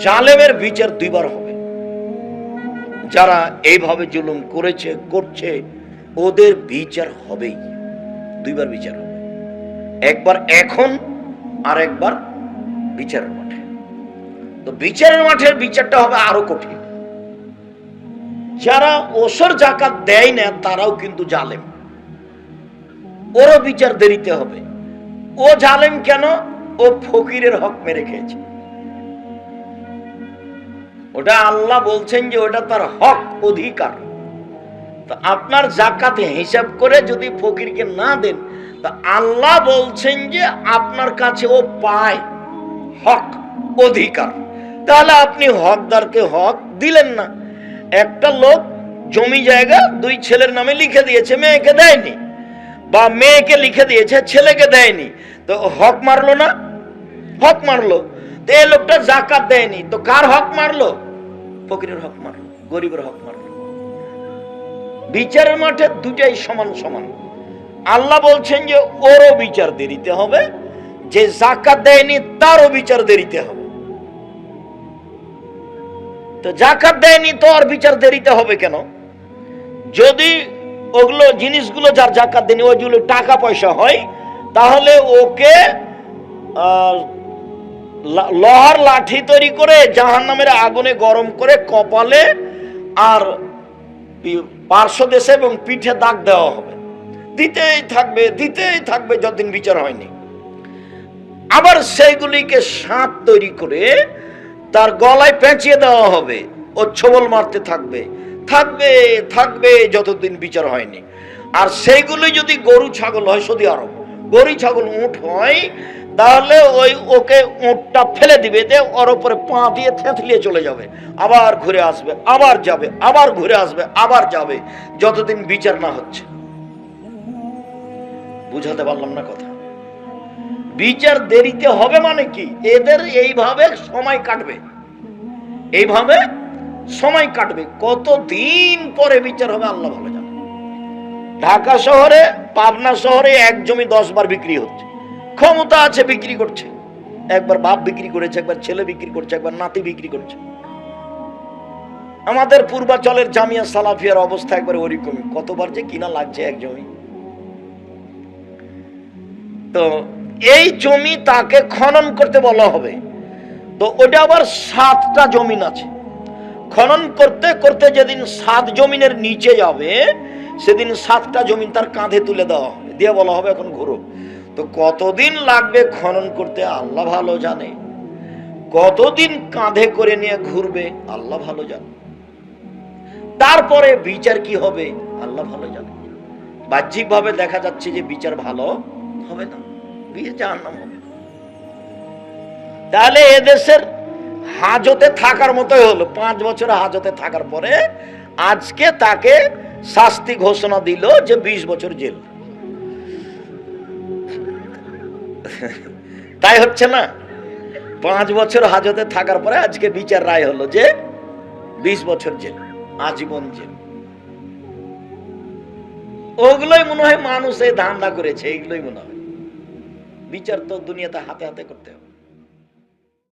জালেমের বিচার দুইবার হবে। যারা এইভাবে জুলুম করেছে, করছে, ওদের বিচার হবেই। দুইবার বিচার হবে। একবার এখন আর একবার বিচারের মাঠে। তো বিচারের মাঠের বিচারটা হবে আরও কঠিন। যারা ওসর জাকাত দেয় না, তারাও কিন্তু জালেম। ওরও বিচার দেরিতে হবে। ও জালেম কেন? ও ফকিরের হক মেরে খেয়েছে। ওটা আল্লাহ বলছেন যে ওটা তার হক, অধিকার। তো আপনার জাকাতে হিসাব করে যদি ফকিরকে না দেন, তা আল্লাহ বলছেন যে আপনার কাছে ও পায় হক, অধিকার। তাহলে আপনি হকদারকে হক দিলেন না। একটা লোক জমি জায়গা দুই ছেলের নামে লিখে দিয়েছে, মেয়েকে দেয়নি। বা মেয়েকে লিখে দিয়েছে, ছেলেকে দেয়নি। তো হক মারলো না? হক মারলো। তো এই লোকটা জাকাত দেয়নি। তো কার হক মারলো? ফকিরের হক মারলো গরিবের হক মারলো বিচারের মাঠে দুটাই সমান সমান। আল্লাহ বলছেন যে, ওরও বিচার দেরিতে হবে, যে জাকাত দেয়নি তারও বিচার দেরিতে হবে। তো জাকাত দেয়নি তো আর বিচার দেরিতে হবে কেন? যদি ওগুলো জিনিসগুলো যার জাকাত দেয়নি ওইগুলো টাকা পয়সা হয়, তাহলে ওকে লোহার লাঠি তৈরি করে জাহান নামের আগুনে গরম করে কপালে আর পার্শ্ব দেশে এবং পিঠে দাগ দেওয়া হবে। দিতেই থাকবে দিতেই থাকবে যতদিন বিচার হয়নি। আবার সেইগুলিকে সাপ তৈরি করে তার গলায় পেঁচিয়ে দেওয়া হবে ও ছবল মারতে থাকবে। থাকবে থাকবে যতদিন বিচার হয়নি। আর সেইগুলি যদি গরু, ছাগল হয়, সৌদি আরব, গরু, ছাগল উঠ হয় তাহলে ওই ওকে উঁটটা ফেলে দিবে, দিয়ে ওর ওপরে পা দিয়ে থেঁতলিয়ে চলে যাবে। আবার ঘুরে আসবে, আবার যাবে, আবার ঘুরে আসবে, আবার যাবে, যতদিন বিচার না হচ্ছে। বুঝাতে পারলাম না কথা। বিচার দেরিতে হবে মানে কি? এদের এইভাবে সময় কাটবে। এইভাবে সময় কাটবে। কত দিন পরে বিচার হবে আল্লাহ ভালো জানে। ঢাকা শহরে, পাবনা শহরে এক জমি দশ বার বিক্রি হচ্ছে। ক্ষমতা আছে, বিক্রি করছে। একবার বাপ বিক্রি করেছে, একবার ছেলে বিক্রি করছে, একবার নাতি বিক্রি করছে। আমাদের পূর্বাচলের জামিয়া সালাফিয়ার অবস্থা একবার ওরকমই। কতবার যে কিনা লাগছে এক জমি। তো এই জমি তাকে খনন করতে বলা হবে। তো ওটা আবার সাতটা জমিন আছে। খনন করতে করতে যেদিন সাত জমিনের নিচে যাবে, সেদিন সাতটা জমিন তার কাঁধে তুলে দেওয়া হবে। দিয়ে বলা হবে এখন ঘুরো। তো কতদিন লাগবে খনন করতে আল্লাহ ভালো জানে। কতদিন কাঁধে করে নিয়ে ঘুরবে আল্লাহ ভালো জানে। তারপরে বিচার কি হবে আল্লাহ ভালো জানে। বাহ্যিকভাবে দেখা যাচ্ছে যে বিচার ভালো হবে না। বিয়ে জাহান্নাম হবে তাহলে এদেশের হাজতে থাকার মতোই হলো। পাঁচ বছর হাজতে থাকার পরে আজকে তাকে শাস্তি ঘোষণা দিল যে বিশ বছর জেল। তাই হচ্ছে না? পাঁচ বছর হাজতে থাকার পরে আজকে বিচার রায় হলো যে বিশ বছর জেল, আজীবন জেল। ওগুলোই মনে হয় মানুষ এই ধান্দা করেছে, এইগুলোই মনে হয়। বিচার তো দুনিয়াতে হাতে হাতে করতে হবে।